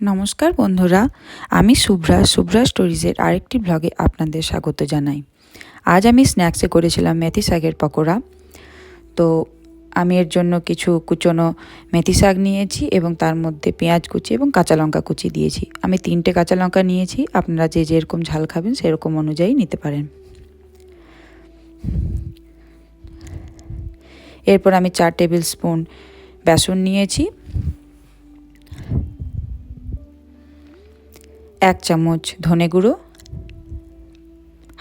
নমস্কার বন্ধুরা, আমি শুভ্রা শুভ্রা স্টোরিজের আরেকটি ব্লগে আপনাদের স্বাগত জানাই। আজ আমি স্ন্যাক্সে করেছিলাম মেথি শাকের পকোড়া। তো আমি এর জন্য কিছু কুচনো মেথি শাক নিয়েছি এবং তার মধ্যে পেঁয়াজ কুচি এবং কাঁচা লঙ্কা কুচি দিয়েছি। আমি তিনটে কাঁচা লঙ্কা নিয়েছি, আপনারা যে যেরকম ঝাল খাবেন সেরকম অনুযায়ী নিতে পারেন। এরপর আমি চার টেবিল স্পুন বেসন নিয়েছি। এক চামচ ধনে গুঁড়ো,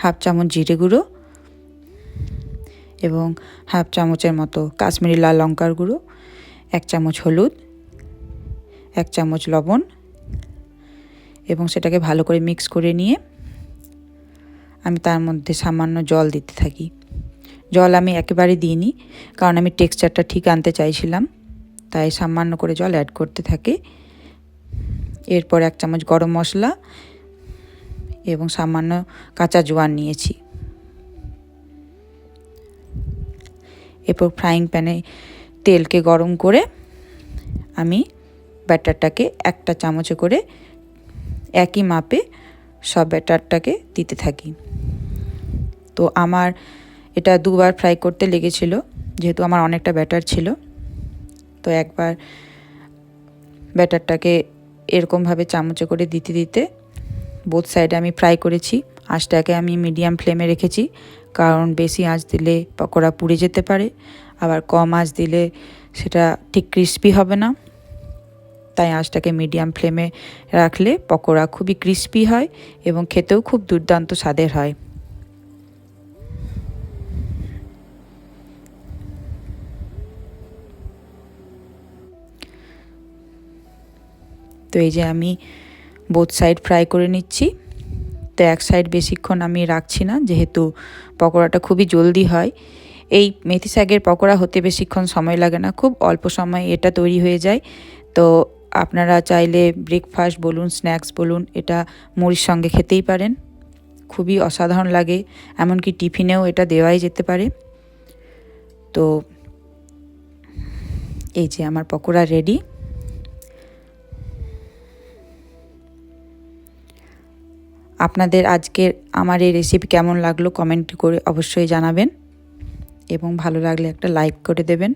হাফ চামচ জিরে গুঁড়ো এবং হাফ চামচের মতো কাশ্মীরি লাল লঙ্কার গুঁড়ো, এক চামচ হলুদ, এক চামচ লবণ এবং সেটাকে ভালো করে মিক্স করে নিয়ে আমি তার মধ্যে সামান্য জল দিতে থাকি। জল আমি একেবারে দিইনি কারণ আমি টেক্সচারটা ঠিক আনতে চাইছিলাম, তাই সামান্য করে জল অ্যাড করতে থাকি। এরপর এক চামচ গরম মশলা এবং সামান্য কাঁচা জোয়ান নিয়েছি। এরপর ফ্রাইং প্যানে তেলকে গরম করে আমি ব্যাটারটাকে একটা চামচে করে একই মাপে সব ব্যাটারটাকে দিতে থাকি। তো আমার এটা দুবার ফ্রাই করতে লেগেছিল, যেহেতু আমার অনেকটা ব্যাটার ছিল। তো একবার ব্যাটারটাকে এরকমভাবে চামচে করে দিতে দিতে বোথ সাইডে আমি ফ্রাই করেছি। আঁচটাকে আমি মিডিয়াম ফ্লেমে রেখেছি, কারণ বেশি আঁচ দিলে পকোড়া পুড়ে যেতে পারে, আবার কম আঁচ দিলে সেটা ঠিক ক্রিস্পি হবে না। তাই আঁচটাকে মিডিয়াম ফ্লেমে রাখলে পকোড়া খুবই ক্রিস্পি হয় এবং খেতেও খুব দুর্দান্ত স্বাদের হয়। তো এই যে আমি বোথ সাইড ফ্রাই করে নিচ্ছি। তো এক সাইড বেশিক্ষণ আমি রাখছি না, যেহেতু পকোড়াটা খুবই জলদি হয়। এই মেথি শাকের পকোড়া হতে বেশিক্ষণ সময় লাগে না, খুব অল্প সময় এটা তৈরি হয়ে যায়। তো আপনারা চাইলে ব্রেকফাস্ট বলুন স্ন্যাক্স বলুন, এটা মুড়ির সঙ্গে খেতেই পারেন। খুবই অসাধারণ লাগে, এমনকি টিফিনেও এটা দেওয়াই যেতে পারে। তো এই যে আমার পকোড়া রেডি আপনাদের আজকের আমার এই রেসিপি কেমন লাগল কমেন্ট করে অবশ্যই জানাবেন। এবং ভালো লাগলে একটা লাইক করে দেবেন।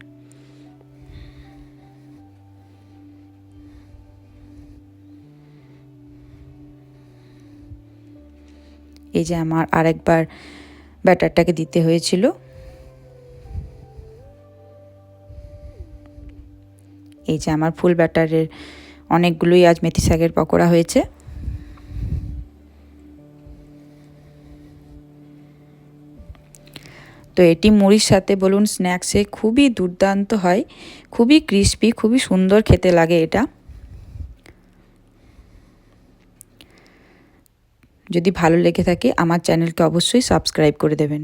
এই যে আমার আরেকবার ব্যাটারটাকে দিতে হয়েছিল। এই যে আমার ফুল ব্যাটারের অনেকগুলোই আজ মেথি শাকের পকোড়া হয়েছে। তো এটি মুড়ির সাথে বলুন স্ন্যাক্সে খুবই দুর্দান্ত হয়, খুবই ক্রিস্পি খুবই সুন্দর খেতে লাগে এটা। যদি ভালো লেগে থাকে, আমার চ্যানেলকে অবশ্যই সাবস্ক্রাইব করে দেবেন।